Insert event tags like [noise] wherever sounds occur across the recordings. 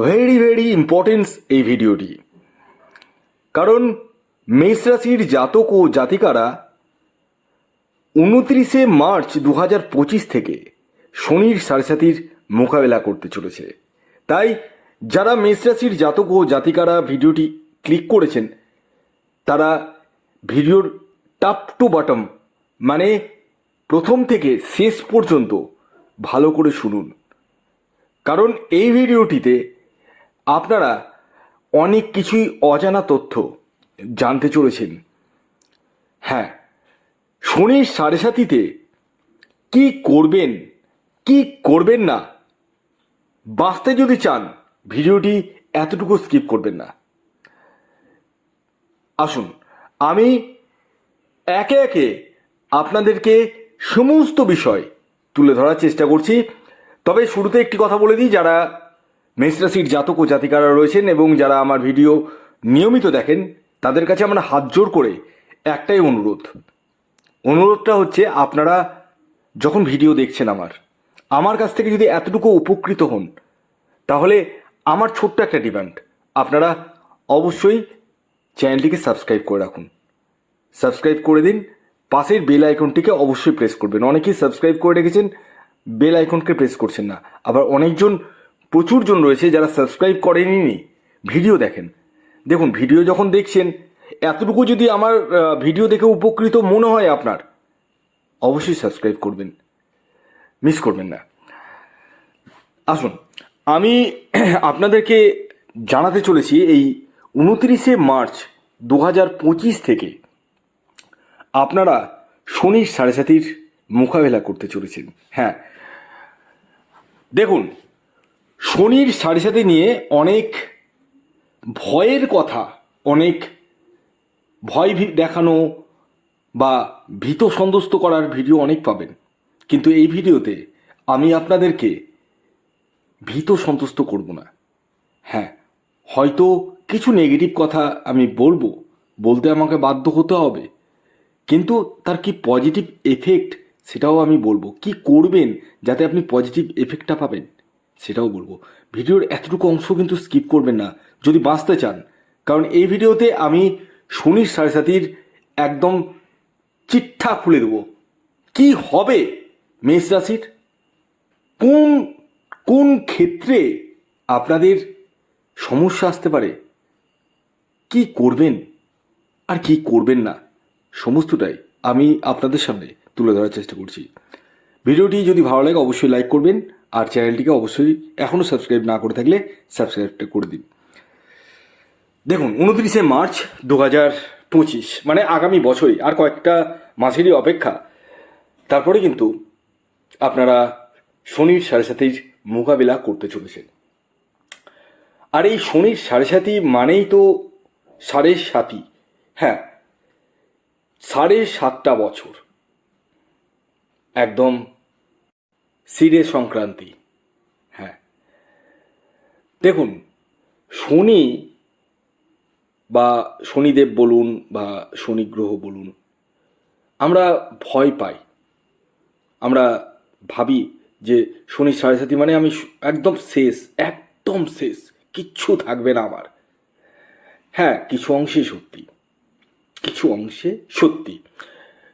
Very very importance এই ভিডিওটি। কারণ মেষ রাশির জাতক ও জাতিকারা উনত্রিশে মার্চ দু হাজার পঁচিশ থেকে শনির সাড়ে মোকাবেলা করতে চলেছে। তাই যারা মেষ রাশির জাতক ও জাতিকারা ভিডিওটি ক্লিক করেছেন, তারা ভিডিওর টপ টু বটম মানে প্রথম থেকে শেষ পর্যন্ত ভালো করে শুনুন। কারণ এই ভিডিওটিতে আপনারা অনেক কিছুই অজানা তথ্য জানতে চলেছেন। হ্যাঁ শনির সাড়ে সাতিতে কি করবেন কি করবেন না, বাঁচতে যদি চান, ভিডিওটি এতটুকু স্কিপ করবেন না। আসুন, আমি একে একে আপনাদেরকে সমস্ত বিষয় তুলে ধরার চেষ্টা করছি। তবে শুরুতে একটি কথা বলে দিই, যারা মেষরাশির জাতক ও জাতিকারা রয়েছেন এবং যারা আমার ভিডিও নিয়মিত দেখেন, তাদের কাছে আমরা হাত জোর করে একটাই অনুরোধ। অনুরোধটা হচ্ছে আপনারা যখন ভিডিও দেখছেন আমার আমার কাছ থেকে যদি এতটুকু উপকৃত হন, তাহলে আমার ছোট্ট একটা ডিমান্ড। আপনারা অবশ্যই চ্যানেলটিকে সাবস্ক্রাইব করে রাখুন। সাবস্ক্রাইব করে দিন, পাশের বেল আইকনটিকে অবশ্যই প্রেস করবেন। অনেকেই সাবস্ক্রাইব করে রেখেছেন, বেল আইকনকে প্রেস করছেন না। আবার অনেকজন প্রচুর জন রয়েছে যারা সাবস্ক্রাইব করেনি ভিডিও দেখেন। দেখুন, ভিডিও যখন দেখছেন, এতটুকু যদি আমার ভিডিও দেখে উপকৃত মনে হয় আপনার, অবশ্যই সাবস্ক্রাইব করবেন। মিস করবেন না। আসুন, আমি [clears throat] আপনাদেরকে জানাতে চলেছি এই উনত্রিশে মার্চ দু হাজার পঁচিশ থেকে আপনারা শনির সাড়ে সাতির মোকাবেলা করতে চলেছেন। হ্যাঁ। দেখুন শনির সাড়ে সাথে নিয়ে অনেক ভয়ের কথা, অনেক ভয় দেখানো বা ভীত সন্তুষ্ট করার ভিডিও অনেক পাবেন। কিন্তু এই ভিডিওতে আমি আপনাদেরকে ভীত সন্তুষ্ট করব না। হ্যাঁ হয়তো কিছু নেগেটিভ কথা আমি বলব, বলতে আমাকে বাধ্য হতে হবে, কিন্তু তার কি পজিটিভ এফেক্ট সেটাও আমি বলব। কি করবেন যাতে আপনি পজিটিভ এফেক্টটা পাবেন? সেটাও বলব। ভিডিওর এতটুকু অংশ কিন্তু স্কিপ করবেন না, যদি বাঁচতে চান। কারণ এই ভিডিওতে আমি শনির সাড়ে একদম চিঠা খুলে দেবো। কি হবে মেষ রাশির? কোন কোন ক্ষেত্রে আপনাদের সমস্যা আসতে পারে? কি করবেন আর কি করবেন না? সমস্তটাই আমি আপনাদের সামনে তুলে ধরার চেষ্টা করছি। ভিডিওটি যদি ভালো লাগে, অবশ্যই লাইক করবেন আর চ্যানেলটিকে অবশ্যই এখনও সাবস্ক্রাইব না করে থাকলে সাবস্ক্রাইবটা করে দিন। দেখুন, উনত্রিশে মার্চ দু হাজার পঁচিশ মানে আগামী বছরই, আর কয়েকটা মাসেরই অপেক্ষা। তারপরে কিন্তু আপনারা শনির সাড়ে সাথের মোকাবিলা করতে চলেছেন। আর এই শনির সাড়ে সাথী মানেই তো সাড়ে সাতই হ্যাঁ সাড়ে সাতটা বছর। একদম সিরে সংক্রান্তি। হ্যাঁ। দেখুন, শনি বা শনিদেব বলুন বা শনি গ্রহ বলুন, আমরা ভয় পাই। আমরা ভাবি যে শনি সাড়ে সাথী মানে আমি একদম শেষ একদম শেষ, কিচ্ছু থাকবে না আমার। হ্যাঁ কিছু অংশে সত্যি, কিছু অংশে সত্যি।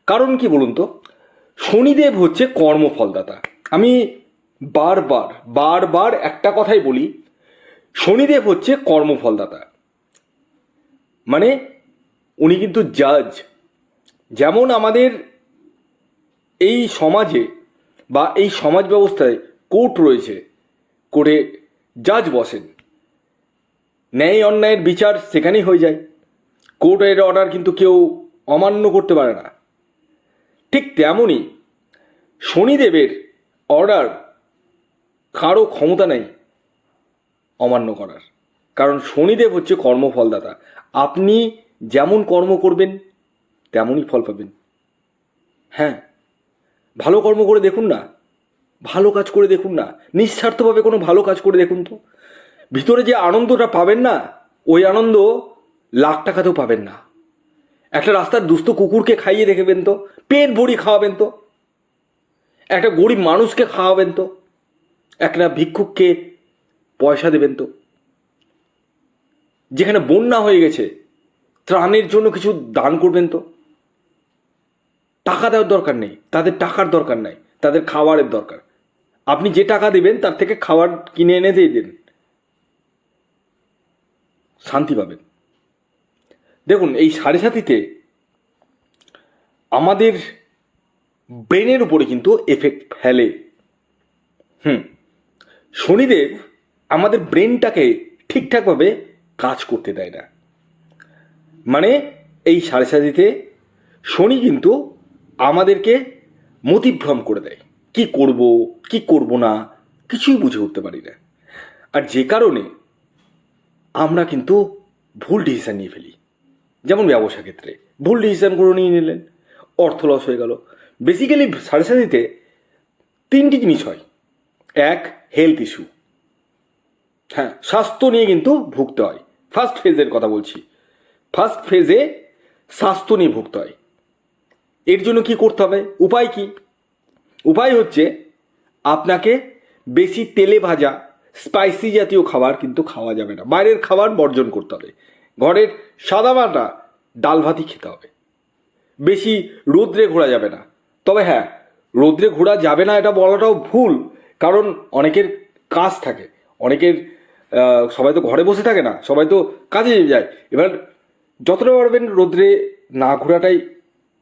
কারণ কি বলুন তো? শনিদেব হচ্ছে কর্মফলদাতা। আমি বারবার বারবার একটা কথাই বলি, শনিদেব হচ্ছে কর্মফলদাতা। মানে উনি কিন্তু জাজ। যেমন আমাদের এই সমাজে বা এই সমাজ ব্যবস্থায় কোর্ট রয়েছে, কোর্টে জাজ বসেন। ন্যায় অন্যায়ের বিচার সেখানেই হয়ে যায়। কোর্টের অর্ডার কিন্তু কেউ অমান্য করতে পারে না। ঠিক তেমনই শনিদেবের অর্ডার কারও ক্ষমতা নেই অমান্য করার। কারণ শনিদেব হচ্ছে কর্মফলদাতা। আপনি যেমন কর্ম করবেন, তেমনই ফল পাবেন। হ্যাঁ ভালো কর্ম করে দেখুন না, ভালো কাজ করে দেখুন না, নিঃস্বার্থভাবে কোনো ভালো কাজ করে দেখুন তো। ভিতরে যে আনন্দটা পাবেন না, ওই আনন্দ লাখ টাকাতেও পাবেন না। একটা রাস্তার দুস্থ কুকুরকে খাইয়ে দেখবেন তো, পেট ভরি খাওয়াবেন তো। একটা গরিব মানুষকে খাওয়াবেন তো। একটা ভিক্ষুককে পয়সা দেবেন তো। যেখানে বন্যা হয়ে গেছে, ত্রাণের জন্য কিছু দান করবেন তো। টাকা দেওয়ার দরকার নেই, তাদের টাকার দরকার নাই, তাদের খাবারের দরকার। আপনি যে টাকা দেবেন, তার থেকে খাবার কিনে এনে দিয়ে দেন। শান্তি পাবেন। দেখুন, এই সাড়ে সাতিতে আমাদের ব্রেনের উপরে কিন্তু এফেক্ট ফেলে। হুম। শনিদেব আমাদের ব্রেনটাকে ঠিকঠাকভাবে কাজ করতে দেয় না। মানে এই সাড়ে সাতিতে শনি কিন্তু আমাদেরকে মতিভ্রম করে দেয়। কি করব কি করব না, কিছুই বুঝে উঠতে পারি না। আর যে কারণে আমরা কিন্তু ভুল ডিসিশান নিয়ে ফেলি। যেমন ব্যবসা ক্ষেত্রে। ভুল ডিসিশান করে নিয়ে নিলেন, অর্থ লস হয়ে গেল। বেসিক্যালি সাড়ে সাতিতে তিনটি জিনিস হয়। এক হেলথ ইস্যু হ্যাঁ স্বাস্থ্য নিয়ে কিন্তু ভুগতে হয়। ফার্স্ট ফেজের কথা বলছি। ফার্স্ট ফেজে স্বাস্থ্য নিয়ে ভুগতে হয়। এর জন্য কি করতে হবে? উপায় কি? উপায় হচ্ছে আপনাকে বেশি তেলে ভাজা স্পাইসি জাতীয় খাবার কিন্তু খাওয়া যাবে না। বাইরের খাবার বর্জন করতে হবে। ঘরের সাদা মাটা ডাল ভাতই খেতে হবে। বেশি রৌদ্রে ঘোরা যাবে না। তবে হ্যাঁ রৌদ্রে ঘোরা যাবে না এটা বলাটাও ভুল, কারণ অনেকের কাজ থাকে। অনেকের সবাই তো ঘরে বসে থাকে না, সবাই তো কাজে যায়। এবার যতটা পারবেন রৌদ্রে না ঘোরাটাই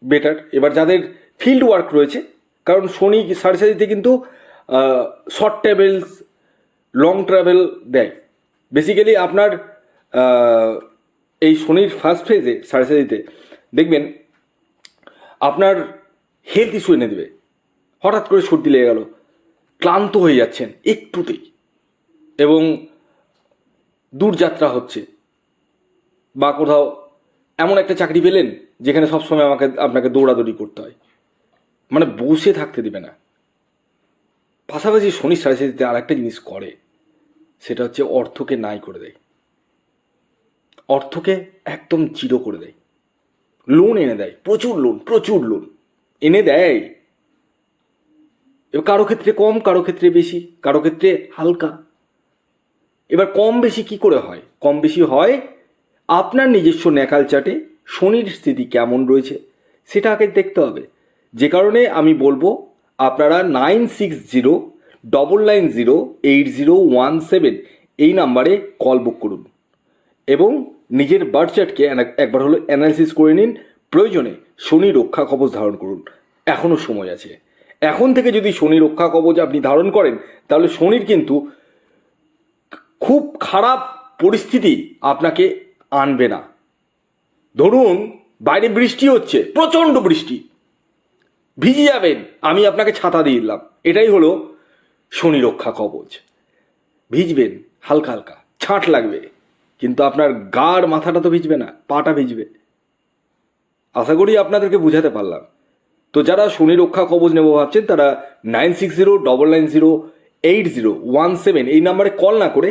বেটার এবার যাদের ফিল্ড ওয়ার্ক রয়েছে, কারণ শনি সাতিতে কিন্তু শর্ট ট্রাভেলস লং ট্রাভেল দেয়। বেসিক্যালি আপনার এই শনির ফার্স্ট ফেজে সাতিতে দেখবেন আপনার হেলথ ইস্যু এনে দেবে। হঠাৎ করে সর্দি লেগে গেল। ক্লান্ত হয়ে যাচ্ছেন একটুতেই। এবং দূরযাত্রা হচ্ছে। বা কোথাও এমন একটা চাকরি পেলেন যেখানে সবসময় আমাকে, আপনাকে দৌড়াদৌড়ি করতে হয়। মানে বসে থাকতে দেবে না। পাশাপাশি শনি সাড়ে আর একটা জিনিস করে। সেটা হচ্ছে অর্থকে নাই করে দেয়। অর্থকে একদম জিরো করে দেয়। লোন এনে দেয়। প্রচুর লোন প্রচুর লোন। এনে দেয়। এবার কারও ক্ষেত্রে কম, কারও ক্ষেত্রে বেশি, কারও ক্ষেত্রে হালকা। এবার কম বেশি কি করে হয়? কম বেশি হয় আপনার নিজস্ব ন্যাকাল চাটে শনির স্থিতি কেমন রয়েছে সেটা আগে দেখতে হবে। যে কারণে আমি বলব, আপনারা nine six zero double nine zero eight zero one seven এই নাম্বারে কল বুক করুন এবং নিজের বার্থ চার্টকে একবার হলো অ্যানালিসিস করে নিন। প্রয়োজনে শনি রক্ষা কবচ ধারণ করুন। এখনও সময় আছে। এখন থেকে যদি শনি রক্ষা কবচ আপনি ধারণ করেন, তাহলে শনির কিন্তু খুব খারাপ পরিস্থিতি আপনাকে আনবে না। ধরুন, বাইরে বৃষ্টি হচ্ছে, প্রচণ্ড বৃষ্টি। ভিজে যাবেন, আমি আপনাকে ছাতা দিয়ে দিলাম। এটাই হলো শনি রক্ষা কবচ। ভিজবেন, হালকা হালকা, ছাঁট লাগবে। কিন্তু আপনার গাড় মাথাটা তো ভিজবে না, পাটা ভিজবে। আশা করি আপনাদেরকে বুঝাতে পারলাম। তো যারা শনি রক্ষা কবচ নেব ভাবছেন, তারা nine six zero double nine zero eight zero one seven এই নাম্বারে কল না করে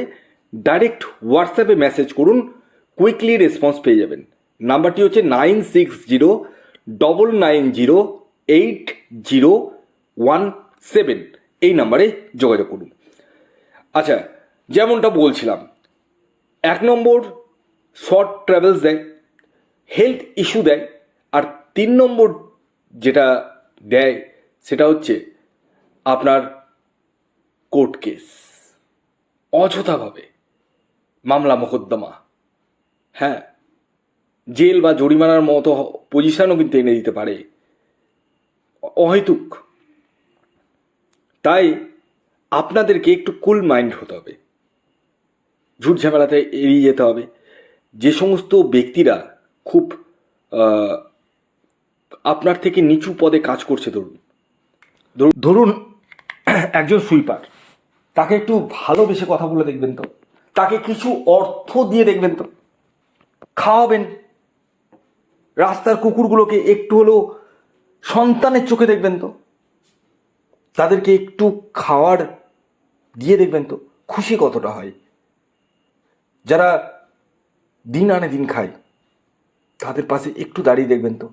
ডাইরেক্ট হোয়াটসঅ্যাপে মেসেজ করুন কুইকলি রেসপন্স পেয়ে যাবেন। নাম্বারটি হচ্ছে nine six zero double nine zero eight zero one seven এই নাম্বারে যোগাযোগ করুন। আচ্ছা যেমনটা বলছিলাম, এক নম্বর শর্ট ট্রাভেলস দেয় হেলথ ইস্যু দেয় তিন নম্বর যেটা দেয় সেটা হচ্ছে আপনার কোর্ট কেস। অযথাভাবে মামলা মোকদ্দমা। হ্যাঁ জেল বা জরিমানার মতো পজিশনও কিন্তু এনে দিতে পারে। অহেতুক। তাই আপনাদেরকে একটু কুল মাইন্ড হতে হবে। ঝুট ঝামেলাতে এড়িয়ে যেতে হবে। যে সমস্ত ব্যক্তিরা খুব আপনার থেকে নিচু পদে কাজ করছে, ধরুন। ধরুন- একজন সুইপার তাকে একটু ভালোবেসে কথা বলে দেখবেন তো। তাকে কিছু অর্থ দিয়ে দেখবেন তো। খাওয়াবেন। রাস্তার কুকুরগুলোকে একটু হলেও সন্তানের চোখে দেখবেন তো। তাদেরকে একটু খাওয়ার দিয়ে দেখবেন তো। খুশি কতটা হয়। যারা দিন আনে দিন খায়, তাদের পাশে একটু দাঁড়িয়ে দেখবেন তো।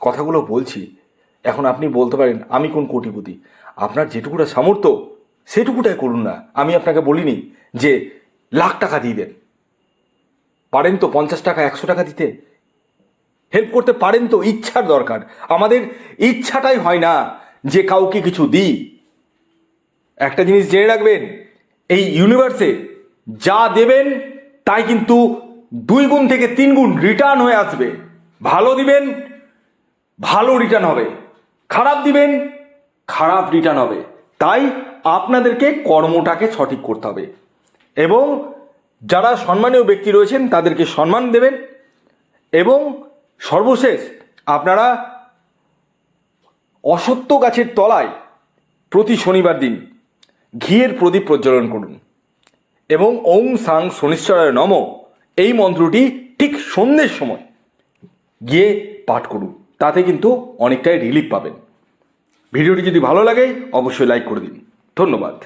কথাগুলো বলছি, এখন আপনি বলতে পারেন, আমি কোন কোটিপতি? আপনার যেটুকুটা সামর্থ্য, সেটুকুটাই করুন না। আমি আপনাকে বলিনি যে লাখ টাকা দিয়ে দেন। পারেন তো পঞ্চাশ টাকা, একশো টাকা দিতে। হেল্প করতে পারেন তো, ইচ্ছার দরকার। আমাদের ইচ্ছাটাই হয় না যে কাউকে কিছু দিই। একটা জিনিস জেনে রাখবেন, এই ইউনিভার্সে যা দেবেন, তাই কিন্তু দুই গুণ থেকে তিন গুণ রিটার্ন হয়ে আসবে। ভালো দিবেন ভালো রিটার্ন হবে। খারাপ দিবেন, খারাপ রিটার্ন হবে। তাই আপনাদেরকে কর্মটাকে সঠিক করতে হবে। এবং যারা সম্মানীয় ব্যক্তি রয়েছেন, তাদেরকে সম্মান দেবেন। এবং সর্বশেষ, আপনারা অসত্য গাছের তলায় প্রতি শনিবার দিন ঘিয়ের প্রদীপ প্রজ্বলন করুন। এবং ওং সাং শনিশ্চরায় নম, এই মন্ত্রটি ঠিক সন্ধ্যের সময় গিয়ে পাঠ করুন। তাতে কিন্তু অনেকটাই রিলিফ পাবেন। ভিডিওটি যদি ভালো লাগে অবশ্যই লাইক করে দিন। ধন্যবাদ।